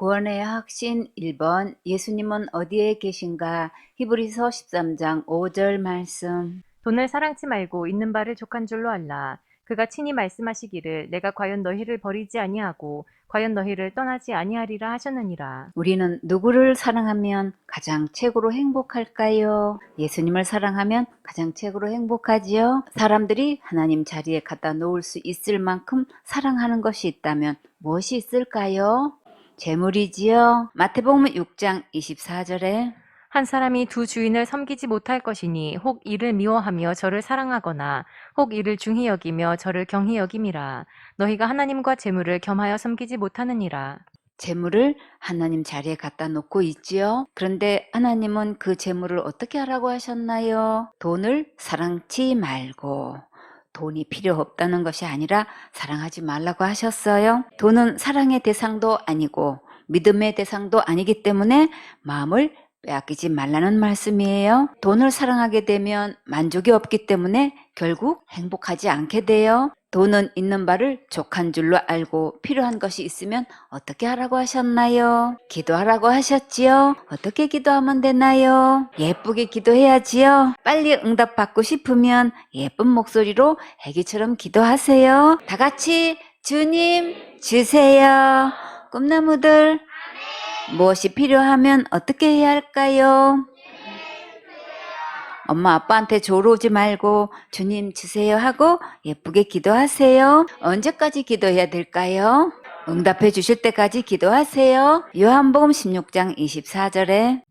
구원의 확신 1번 예수님은 어디에 계신가? 히브리서 13장 5절 말씀. 돈을 사랑치 말고 있는 바를 족한 줄로 알라. 그가 친히 말씀하시기를 내가 과연 너희를 버리지 아니하고 과연 너희를 떠나지 아니하리라 하셨느니라. 우리는 누구를 사랑하면 가장 최고로 행복할까요? 예수님을 사랑하면 가장 최고로 행복하지요? 사람들이 하나님 자리에 갖다 놓을 수 있을 만큼 사랑하는 것이 있다면 무엇이 있을까요? 재물이지요. 마태복음 6장 24절에 한 사람이 두 주인을 섬기지 못할 것이니 혹 이를 미워하며 저를 사랑하거나 혹 이를 중히 여기며 저를 경히 여김이라. 너희가 하나님과 재물을 겸하여 섬기지 못하느니라. 재물을 하나님 자리에 갖다 놓고 있지요. 그런데 하나님은 그 재물을 어떻게 하라고 하셨나요? 돈을 사랑치 말고 돈이 필요 없다는 것이 아니라 사랑하지 말라고 하셨어요. 돈은 사랑의 대상도 아니고 믿음의 대상도 아니기 때문에 마음을 빼앗기지 말라는 말씀이에요. 돈을 사랑하게 되면 만족이 없기 때문에 결국 행복하지 않게 돼요. 돈은 있는 바를 족한 줄로 알고 필요한 것이 있으면 어떻게 하라고 하셨나요? 기도하라고 하셨지요? 어떻게 기도하면 되나요? 예쁘게 기도해야지요. 빨리 응답받고 싶으면 예쁜 목소리로 애기처럼 기도하세요. 다 같이 주님 주세요. 꿈나무들 무엇이 필요하면 어떻게 해야 할까요? 엄마 아빠한테 조르지 말고 주님 주세요 하고 예쁘게 기도하세요. 언제까지 기도해야 될까요? 응답해 주실 때까지 기도하세요. 요한복음 16장 24절에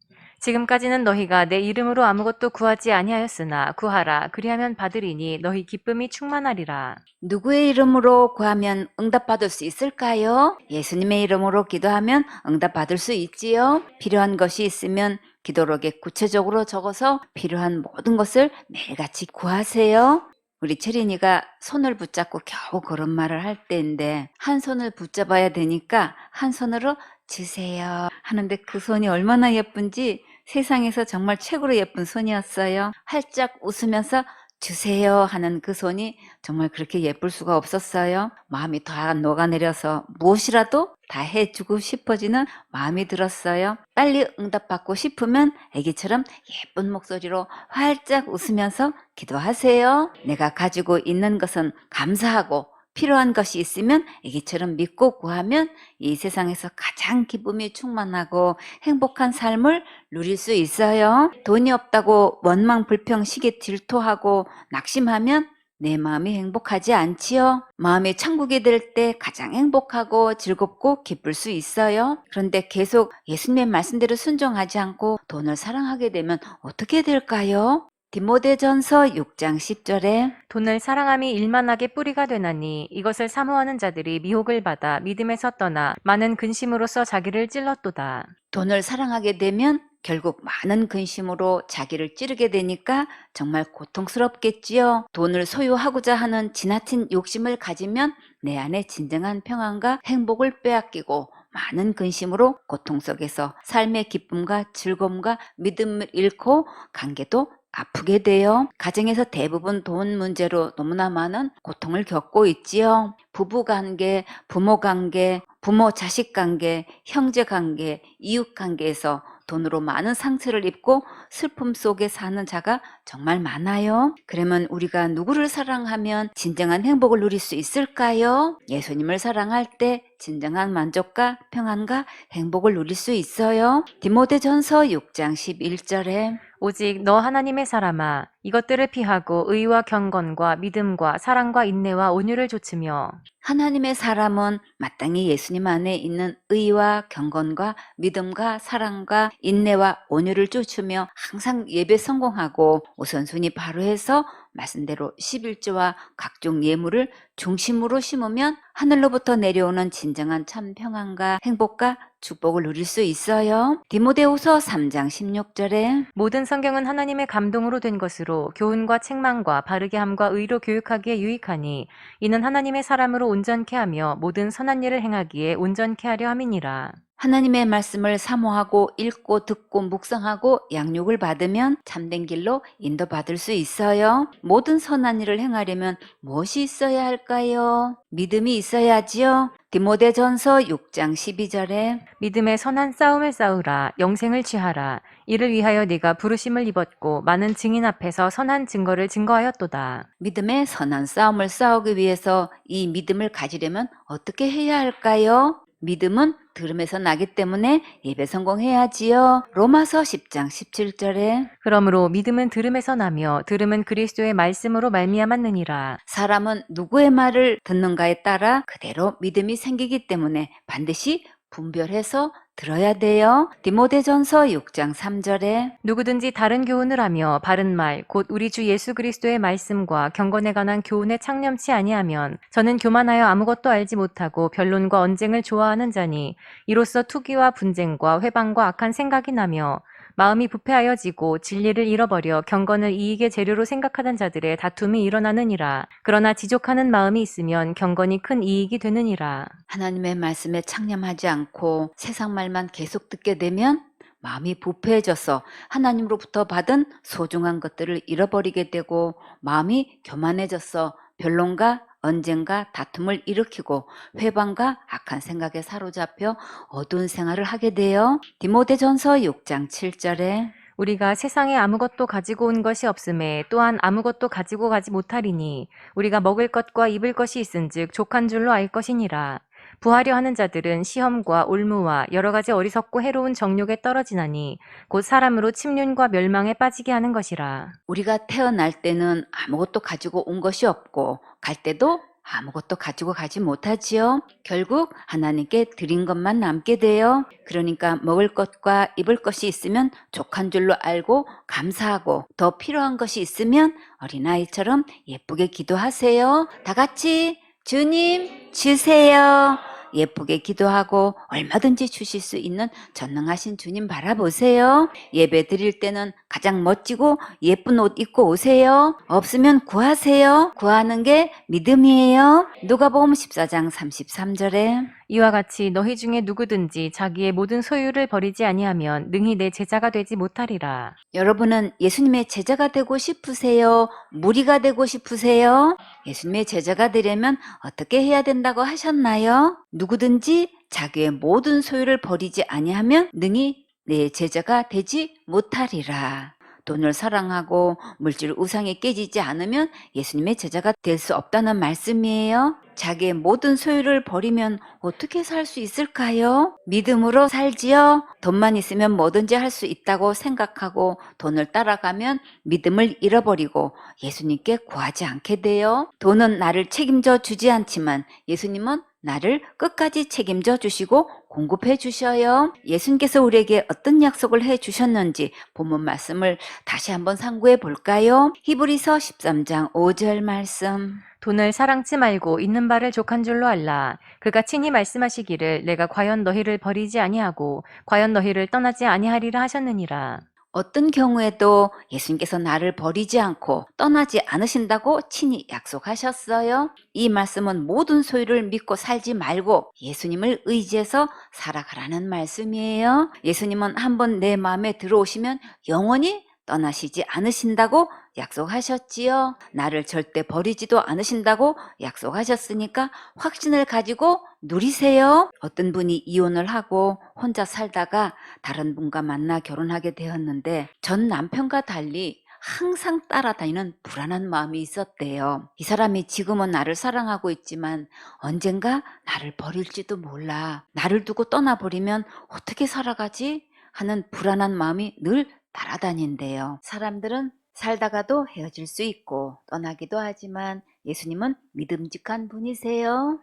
지금까지는 너희가 내 이름으로 아무것도 구하지 아니하였으나 구하라 그리하면 받으리니 너희 기쁨이 충만하리라. 누구의 이름으로 구하면 응답받을 수 있을까요? 예수님의 이름으로 기도하면 응답받을 수 있지요. 필요한 것이 있으면 기도록에 구체적으로 적어서 필요한 모든 것을 매일같이 구하세요. 우리 채린이가 손을 붙잡고 겨우 그런 말을 할 때인데 한 손을 붙잡아야 되니까 한 손으로 주세요 하는데 그 손이 얼마나 예쁜지 세상에서 정말 최고로 예쁜 손이었어요. 활짝 웃으면서 주세요 하는 그 손이 정말 그렇게 예쁠 수가 없었어요. 마음이 다 녹아내려서 무엇이라도 다 해주고 싶어지는 마음이 들었어요. 빨리 응답받고 싶으면 애기처럼 예쁜 목소리로 활짝 웃으면서 기도하세요. 내가 가지고 있는 것은 감사하고 필요한 것이 있으면 애기처럼 믿고 구하면 이 세상에서 가장 기쁨이 충만하고 행복한 삶을 누릴 수 있어요. 돈이 없다고 원망 불평 시기 질투하고 낙심하면 내 마음이 행복하지 않지요. 마음이 천국이 될 때 가장 행복하고 즐겁고 기쁠 수 있어요. 그런데 계속 예수님의 말씀대로 순종하지 않고 돈을 사랑하게 되면 어떻게 될까요? 디모데전서 6장 10절에 돈을 사랑함이 일만하게 뿌리가 되나니 이것을 사모하는 자들이 미혹을 받아 믿음에서 떠나 많은 근심으로써 자기를 찔렀도다. 돈을 사랑하게 되면 결국 많은 근심으로 자기를 찌르게 되니까 정말 고통스럽겠지요. 돈을 소유하고자 하는 지나친 욕심을 가지면 내 안에 진정한 평안과 행복을 빼앗기고 많은 근심으로 고통 속에서 삶의 기쁨과 즐거움과 믿음을 잃고 관계도 아프게 돼요. 가정에서 대부분 돈 문제로 너무나 많은 고통을 겪고 있지요. 부부 관계, 부모 관계, 부모 자식 관계, 형제 관계, 이웃 관계에서 돈으로 많은 상처를 입고 슬픔 속에 사는 자가 정말 많아요. 그러면 우리가 누구를 사랑하면 진정한 행복을 누릴 수 있을까요? 예수님을 사랑할 때 진정한 만족과 평안과 행복을 누릴 수 있어요. 디모데전서 6장 11절에 오직 너 하나님의 사람아 이것들을 피하고 의와 경건과 믿음과 사랑과 인내와 온유를 좇으며 하나님의 사람은 마땅히 예수님 안에 있는 의와 경건과 믿음과 사랑과 인내와 온유를 쫓으며 항상 예배 성공하고 우선순위 바로 해서 말씀대로 11조와 각종 예물을 중심으로 심으면 하늘로부터 내려오는 진정한 참 평안과 행복과 축복을 누릴 수 있어요. 디모데후서 3장 16절에 모든 성경은 하나님의 감동으로 된 것으로 교훈과 책망과 바르게 함과 의로 교육하기에 유익하니 이는 하나님의 사람으로 온전케 하며 모든 선한 일을 행하기에 온전케 하려 함이니라. 하나님의 말씀을 사모하고 읽고 듣고 묵상하고 양육을 받으면 참된 길로 인도받을 수 있어요. 모든 선한 일을 행하려면 무엇이 있어야 할까요? 믿음이 있어야지요. 디모데전서 6장 12절에 믿음의 선한 싸움을 싸우라 영생을 취하라 이를 위하여 네가 부르심을 입었고 많은 증인 앞에서 선한 증거를 증거하였도다. 믿음의 선한 싸움을 싸우기 위해서 이 믿음을 가지려면 어떻게 해야 할까요? 믿음은 들음에서 나기 때문에 예배 성공해야지요. 로마서 10장 17절에 그러므로 믿음은 들음에서 나며 들음은 그리스도의 말씀으로 말미암았느니라. 사람은 누구의 말을 듣는가에 따라 그대로 믿음이 생기기 때문에 반드시 분별해서 들어야 돼요. 디모데전서 6장 3절에 누구든지 다른 교훈을 하며 바른 말, 곧 우리 주 예수 그리스도의 말씀과 경건에 관한 교훈에 창념치 아니하면 저는 교만하여 아무것도 알지 못하고 변론과 언쟁을 좋아하는 자니 이로써 투기와 분쟁과 회방과 악한 생각이 나며 마음이 부패하여지고 진리를 잃어버려 경건을 이익의 재료로 생각하는 자들의 다툼이 일어나느니라. 그러나 지족하는 마음이 있으면 경건이 큰 이익이 되느니라. 하나님의 말씀에 창념하지 않고 세상 말만 계속 듣게 되면 마음이 부패해져서 하나님으로부터 받은 소중한 것들을 잃어버리게 되고 마음이 교만해져서 변론과 언쟁과 다툼을 일으키고 회방과 악한 생각에 사로잡혀 어두운 생활을 하게 돼요. 디모데전서 6장 7절에 우리가 세상에 아무것도 가지고 온 것이 없음에 또한 아무것도 가지고 가지 못하리니 우리가 먹을 것과 입을 것이 있은즉 족한 줄로 알 것이니라. 부하려 하는 자들은 시험과 올무와 여러 가지 어리석고 해로운 정욕에 떨어지나니 곧 사람으로 침륜과 멸망에 빠지게 하는 것이라. 우리가 태어날 때는 아무것도 가지고 온 것이 없고 갈 때도 아무것도 가지고 가지 못하지요. 결국 하나님께 드린 것만 남게 돼요. 그러니까 먹을 것과 입을 것이 있으면 족한 줄로 알고 감사하고 더 필요한 것이 있으면 어린아이처럼 예쁘게 기도하세요. 다 같이 주님 주세요. 예쁘게 기도하고 얼마든지 주실 수 있는 전능하신 주님 바라보세요. 예배 드릴 때는 가장 멋지고 예쁜 옷 입고 오세요. 없으면 구하세요. 구하는 게 믿음이에요. 누가복음 14장 33절에 이와 같이 너희 중에 누구든지 자기의 모든 소유를 버리지 아니하면 능히 내 제자가 되지 못하리라. 여러분은 예수님의 제자가 되고 싶으세요? 무리가 되고 싶으세요? 예수님의 제자가 되려면 어떻게 해야 된다고 하셨나요? 누구든지 자기의 모든 소유를 버리지 아니하면 능히 내 제자가 되지 못하리라. 돈을 사랑하고 물질 우상에 깨지지 않으면 예수님의 제자가 될 수 없다는 말씀이에요. 자기의 모든 소유를 버리면 어떻게 살 수 있을까요? 믿음으로 살지요. 돈만 있으면 뭐든지 할 수 있다고 생각하고 돈을 따라가면 믿음을 잃어버리고 예수님께 구하지 않게 돼요. 돈은 나를 책임져 주지 않지만 예수님은 나를 끝까지 책임져 주시고 공급해 주셔요. 예수님께서 우리에게 어떤 약속을 해 주셨는지 본문 말씀을 다시 한번 상고해 볼까요? 히브리서 13장 5절 말씀. 돈을 사랑치 말고 있는 바를 족한 줄로 알라. 그가 친히 말씀하시기를 내가 과연 너희를 버리지 아니하고 과연 너희를 떠나지 아니하리라 하셨느니라. 어떤 경우에도 예수님께서 나를 버리지 않고 떠나지 않으신다고 친히 약속하셨어요. 이 말씀은 모든 소유를 믿고 살지 말고 예수님을 의지해서 살아가라는 말씀이에요. 예수님은 한번 내 마음에 들어오시면 영원히 떠나시지 않으신다고 약속하셨지요. 나를 절대 버리지도 않으신다고 약속하셨으니까 확신을 가지고 누리세요. 어떤 분이 이혼을 하고 혼자 살다가 다른 분과 만나 결혼하게 되었는데 전 남편과 달리 항상 따라다니는 불안한 마음이 있었대요. 이 사람이 지금은 나를 사랑하고 있지만 언젠가 나를 버릴지도 몰라. 나를 두고 떠나버리면 어떻게 살아가지? 하는 불안한 마음이 늘 따라다닌대요. 사람들은 살다가도 헤어질 수 있고 떠나기도 하지만 예수님은 믿음직한 분이세요.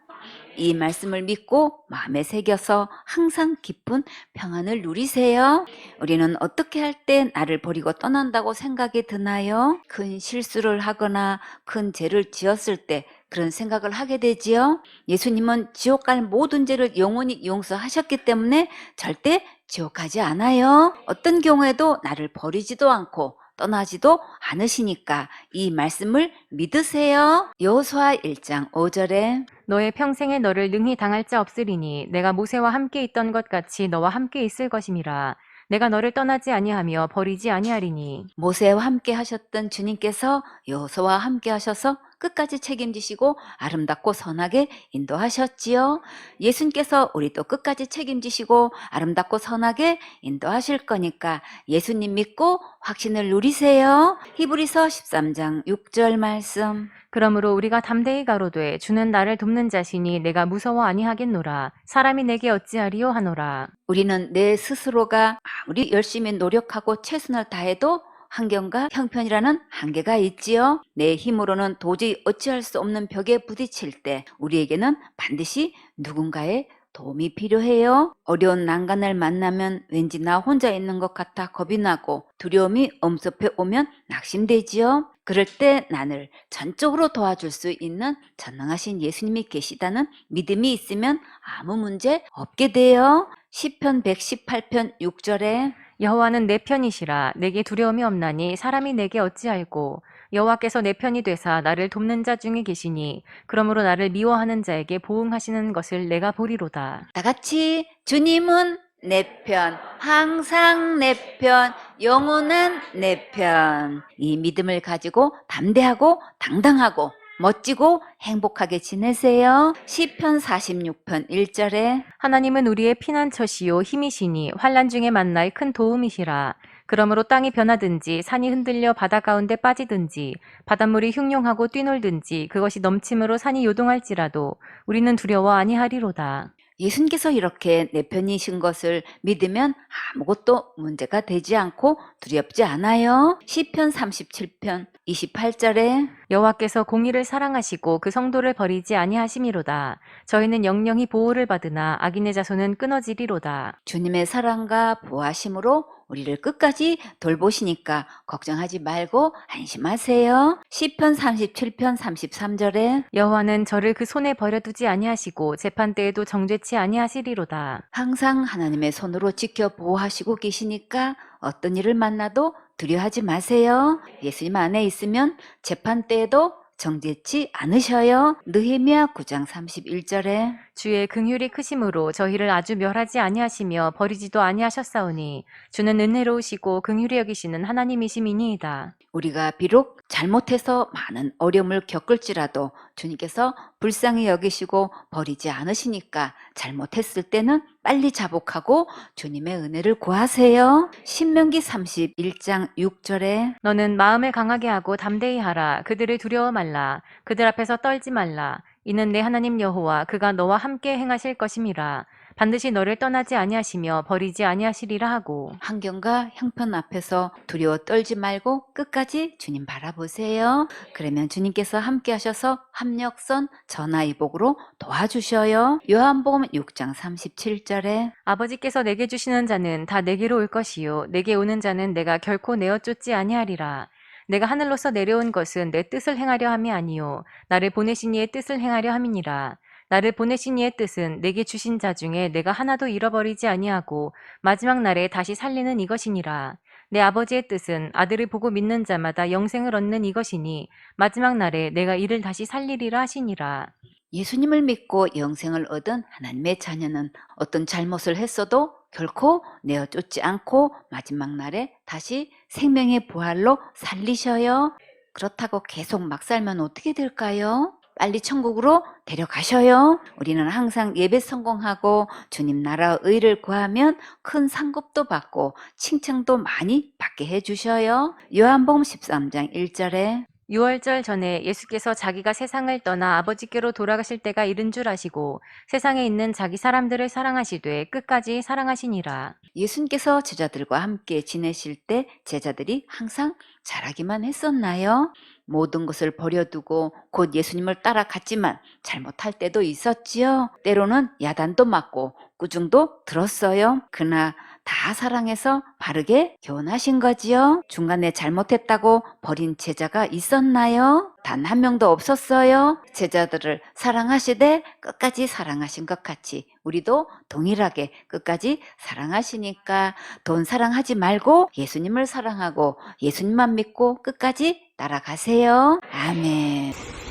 이 말씀을 믿고 마음에 새겨서 항상 기쁜 평안을 누리세요. 우리는 어떻게 할 때 나를 버리고 떠난다고 생각이 드나요? 큰 실수를 하거나 큰 죄를 지었을 때 그런 생각을 하게 되지요. 예수님은 지옥 갈 모든 죄를 영원히 용서하셨기 때문에 절대 지옥 가지 않아요. 어떤 경우에도 나를 버리지도 않고 떠나지도 않으시니까 이 말씀을 믿으세요. 여호수아 1장 5절에 너의 평생에 너를 능히 당할 자 없으리니 내가 모세와 함께 있던 것 같이 너와 함께 있을 것임이라. 내가 너를 떠나지 아니하며 버리지 아니하리니 모세와 함께 하셨던 주님께서 여호수아와 함께 하셔서 끝까지 책임지시고 아름답고 선하게 인도하셨지요. 예수님께서 우리도 끝까지 책임지시고 아름답고 선하게 인도하실 거니까 예수님 믿고 확신을 누리세요. 히브리서 13장 6절 말씀. 그러므로 우리가 담대히 가로되 주는 나를 돕는 자시니 내가 무서워 아니하겠노라. 사람이 내게 어찌하리요 하노라. 우리는 내 스스로가 아무리 열심히 노력하고 최선을 다해도 환경과 형편이라는 한계가 있지요. 내 힘으로는 도저히 어찌할 수 없는 벽에 부딪힐 때 우리에게는 반드시 누군가의 도움이 필요해요. 어려운 난간을 만나면 왠지 나 혼자 있는 것 같아 겁이 나고 두려움이 엄습해 오면 낙심되지요. 그럴 때 나를 전적으로 도와줄 수 있는 전능하신 예수님이 계시다는 믿음이 있으면 아무 문제 없게 돼요. 시편 118편 6절에 여호와는 내 편이시라 내게 두려움이 없나니 사람이 내게 어찌 알고 여호와께서 내 편이 되사 나를 돕는 자 중에 계시니 그러므로 나를 미워하는 자에게 보응하시는 것을 내가 보리로다. 다 같이 주님은 내 편, 항상 내 편, 영원한 내 편. 이 믿음을 가지고 담대하고 당당하고 멋지고 행복하게 지내세요. 시편 46편 1절에 하나님은 우리의 피난처시요 힘이시니 환란 중에 만나의 큰 도움이시라. 그러므로 땅이 변하든지 산이 흔들려 바다 가운데 빠지든지 바닷물이 흉용하고 뛰놀든지 그것이 넘침으로 산이 요동할지라도 우리는 두려워 아니하리로다. 예수님께서 이렇게 내 편이신 것을 믿으면 아무것도 문제가 되지 않고 두렵지 않아요. 시편 37편 28절에 여호와께서 공의를 사랑하시고 그 성도를 버리지 아니하심이로다. 저희는 영영히 보호를 받으나 악인의 자손은 끊어지리로다. 주님의 사랑과 보호하심으로 우리를 끝까지 돌보시니까 걱정하지 말고 안심하세요. 시편 37편 33절에 여호와는 저를 그 손에 버려두지 아니하시고 재판 때에도 정죄치 아니하시리로다. 항상 하나님의 손으로 지켜 보호하시고 계시니까 어떤 일을 만나도 두려워하지 마세요. 예수님 안에 있으면 재판 때에도 정죄치 않으셔요. 느헤미야 9장 31절에 주의 긍휼이 크심으로 저희를 아주 멸하지 아니하시며 버리지도 아니하셨사오니 주는 은혜로우시고 긍휼히 여기시는 하나님이심이니이다. 우리가 비록 잘못해서 많은 어려움을 겪을지라도 주님께서 불쌍히 여기시고 버리지 않으시니까 잘못했을 때는 빨리 자복하고 주님의 은혜를 구하세요. 신명기 31장 6절에 너는 마음을 강하게 하고 담대히 하라. 그들을 두려워 말라. 그들 앞에서 떨지 말라. 이는 내 하나님 여호와 그가 너와 함께 행하실 것임이라. 반드시 너를 떠나지 아니하시며 버리지 아니하시리라 하고 환경과 형편 앞에서 두려워 떨지 말고 끝까지 주님 바라보세요. 그러면 주님께서 함께 하셔서 합력선 전화위복으로 도와주셔요. 요한복음 6장 37절에 아버지께서 내게 주시는 자는 다 내게로 올 것이요 내게 오는 자는 내가 결코 내어 쫓지 아니하리라. 내가 하늘로서 내려온 것은 내 뜻을 행하려 함이 아니요 나를 보내신 이의 뜻을 행하려 함이니라. 나를 보내신 이의 뜻은 내게 주신 자 중에 내가 하나도 잃어버리지 아니하고 마지막 날에 다시 살리는 이것이니라. 내 아버지의 뜻은 아들을 보고 믿는 자마다 영생을 얻는 이것이니 마지막 날에 내가 이를 다시 살리리라 하시니라. 예수님을 믿고 영생을 얻은 하나님의 자녀는 어떤 잘못을 했어도 결코 내어 쫓지 않고 마지막 날에 다시 생명의 부활로 살리셔요. 그렇다고 계속 막 살면 어떻게 될까요? 빨리 천국으로 데려가셔요. 우리는 항상 예배 성공하고 주님 나라 의를 구하면 큰 상급도 받고 칭찬도 많이 받게 해주셔요. 요한복음 13장 1절에 6월절 전에 예수께서 자기가 세상을 떠나 아버지께로 돌아가실 때가 이른 줄 아시고 세상에 있는 자기 사람들을 사랑하시되 끝까지 사랑하시니라. 예수님께서 제자들과 함께 지내실 때 제자들이 항상 잘하기만 했었나요? 모든 것을 버려두고 곧 예수님을 따라갔지만 잘못할 때도 있었지요. 때로는 야단도 맞고 꾸중도 들었어요. 그러나 다 사랑해서 바르게 교훈하신 거지요. 중간에 잘못했다고 버린 제자가 있었나요? 단 한 명도 없었어요. 제자들을 사랑하시되 끝까지 사랑하신 것 같이 우리도 동일하게 끝까지 사랑하시니까 돈 사랑하지 말고 예수님을 사랑하고 예수님만 믿고 끝까지 따라가세요. 아멘.